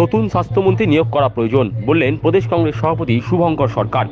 নতুন স্বাস্থ্যমন্ত্রী নিয়োগ করা প্রয়োজন বললেন প্রদেশ কংগ্রেস সভাপতি শুভঙ্কর সরকার।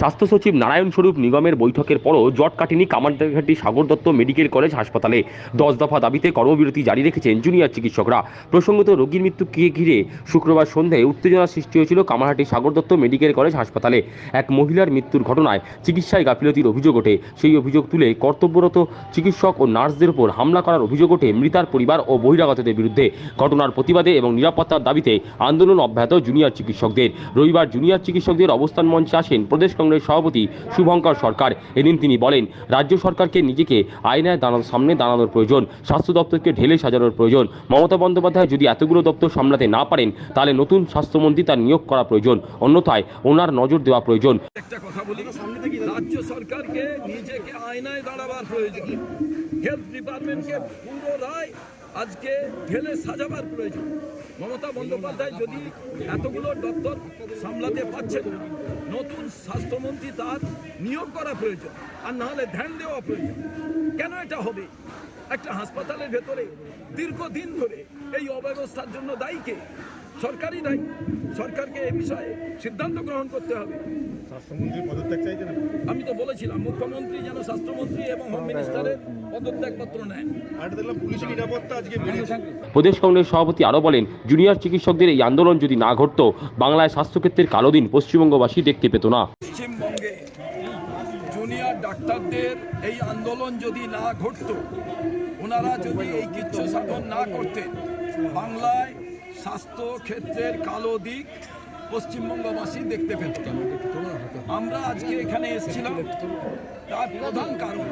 স্বাস্থ্য সচিব নারায়ণ স্বরূপ নিগমের বৈঠকের পরও জট কাটেনি কামারঘাটি সাগর দত্ত মেডিকেল কলেজ হাসপাতালে। দশ দফা দাবিতে কর্মবিরতি জারি রেখেছেন জুনিয়র চিকিৎসকরা। প্রসঙ্গত, রোগীর মৃত্যুকে ঘিরে শুক্রবার সন্ধ্যায় উত্তেজনা সৃষ্টি হয়েছিল কামারহাটি সাগর দত্ত মেডিকেল কলেজ হাসপাতালে। এক মহিলার মৃত্যুর ঘটনায় চিকিৎসায় গাফিলতির অভিযোগ ওঠে। সেই অভিযোগ তুলে কর্তব্যরত চিকিৎসক ও নার্সদের উপর হামলা করার অভিযোগ ওঠে মৃতার পরিবার ও বহিরাগতদের বিরুদ্ধে। ঘটনার প্রতিবাদে এবং নিরাপত্তার দাবিতে আন্দোলন অব্যাহত জুনিয়র চিকিৎসকদের। রবিবার জুনিয়র চিকিৎসকদের অবস্থান মঞ্চে আসেন প্রদেশ কংগ্রেস সভাপতি শুভঙ্কর সরকার। এদিন তিনি বলেন, রাজ্য সরকারকে নিজেকে আয়নায় দাঁড়ানোর সামনে দাঁড়ানোর প্রয়োজন, স্বাস্থ্য দপ্তরকে ঢেলে সাজানোর প্রয়োজন। মমতা বন্দ্যোপাধ্যায় যদি এতগুলো দপ্তর সামলাতে না পারেন, তাহলে নতুন স্বাস্থ্যমন্ত্রী তার নিয়োগ করা প্রয়োজন। অন্যথায় ওনার নজর দেওয়া প্রয়োজন। একটা কথা বলি, রাজ্য সরকারকে নিজেকে আয়নায় দাঁড়াবার প্রয়োজন। হেলথ ডিপার্টমেন্টকে আজকে ঢেলে সাজাবার প্রয়োজন। মমতা বন্দ্যোপাধ্যায় যদি এতগুলো দপ্তর সামলাতে পারছেন না নতুন স্বাস্থ্যমন্ত্রী তার নিয়োগ করা প্রয়োজন, আর নাহলে ধ্যান দেওয়া প্রয়োজন। কেন এটা হবে? একটা হাসপাতালের ভেতরে দীর্ঘদিন ধরে এই অব্যবস্থার জন্য দায়ী কে? সরকারই দায়ী সরকারকে এ বিষয়ে সিদ্ধান্ত গ্রহণ করতে হবে। স্বাস্থ্যমন্ত্রী পদত্যাগ চাইছেন আমি তো বলেছিলাম মুখ্যমন্ত্রী যেন স্বাস্থ্যমন্ত্রী এবং হোম মিনিস্টারের পদত্যাগপত্র নেন। পুলিশ নিরাপত্তা আজকে প্রদেশ কংগ্রেস সভাপতি আরও বলেন জুনিয়র চিকিৎসকদের এই আন্দোলন যদি না ঘটতো বাংলায় স্বাস্থ্যক্ষেত্রের কালো দিন পশ্চিমবঙ্গবাসী দেখতে পেত না। পশ্চিমবঙ্গে জুনিয়র ডাক্তারদের এই আন্দোলন যদি না ঘটতো ওনারা যদি এই কিচ্ছু সাধন না করতেন বাংলায় স্বাস্থ্য ক্ষেত্রের কালো দিক পশ্চিমবঙ্গবাসী দেখতে পেত। আমরা আজকে এখানে এসেছিলাম। তার প্রধান কারণ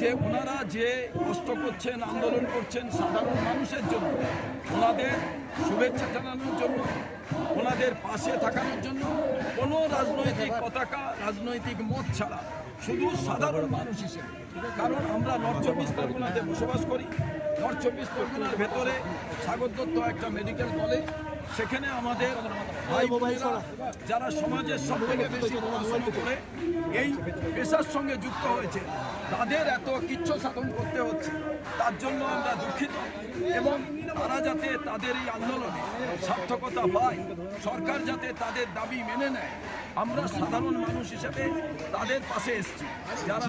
যে ওনারা যে কষ্ট করছেন, আন্দোলন করছেন সাধারণ মানুষের জন্য, ওনাদের শুভেচ্ছা জানানোর জন্য, ওনাদের পাশে থাকানোর জন্য কোনো রাজনৈতিক পতাকা, রাজনৈতিক মত ছাড়া শুধু সাধারণ মানুষ হিসেবে। কারণ আমরা নর্থ চব্বিশ পরগনাতে বসবাস করি। নর্থ চব্বিশ পরগনার ভেতরে সাগর দত্ত একটা মেডিকেল কলেজ। সেখানে আমাদের ভাই বোনেরা যারা সমাজের সব থেকে বেশি পড়াশুনো করে এই পেশার সঙ্গে যুক্ত হয়েছে। তাদের এত কিচ্ছ সাধন করতে হচ্ছে। তার জন্য আমরা দুঃখিত এবং তারা যাতে তাদের এই আন্দোলনে সার্থকতা পায়, সরকার যাতে তাদের দাবি মেনে নেয়, আমরা সাধারণ মানুষ হিসেবে তাদের পাশে এসেছি। যারা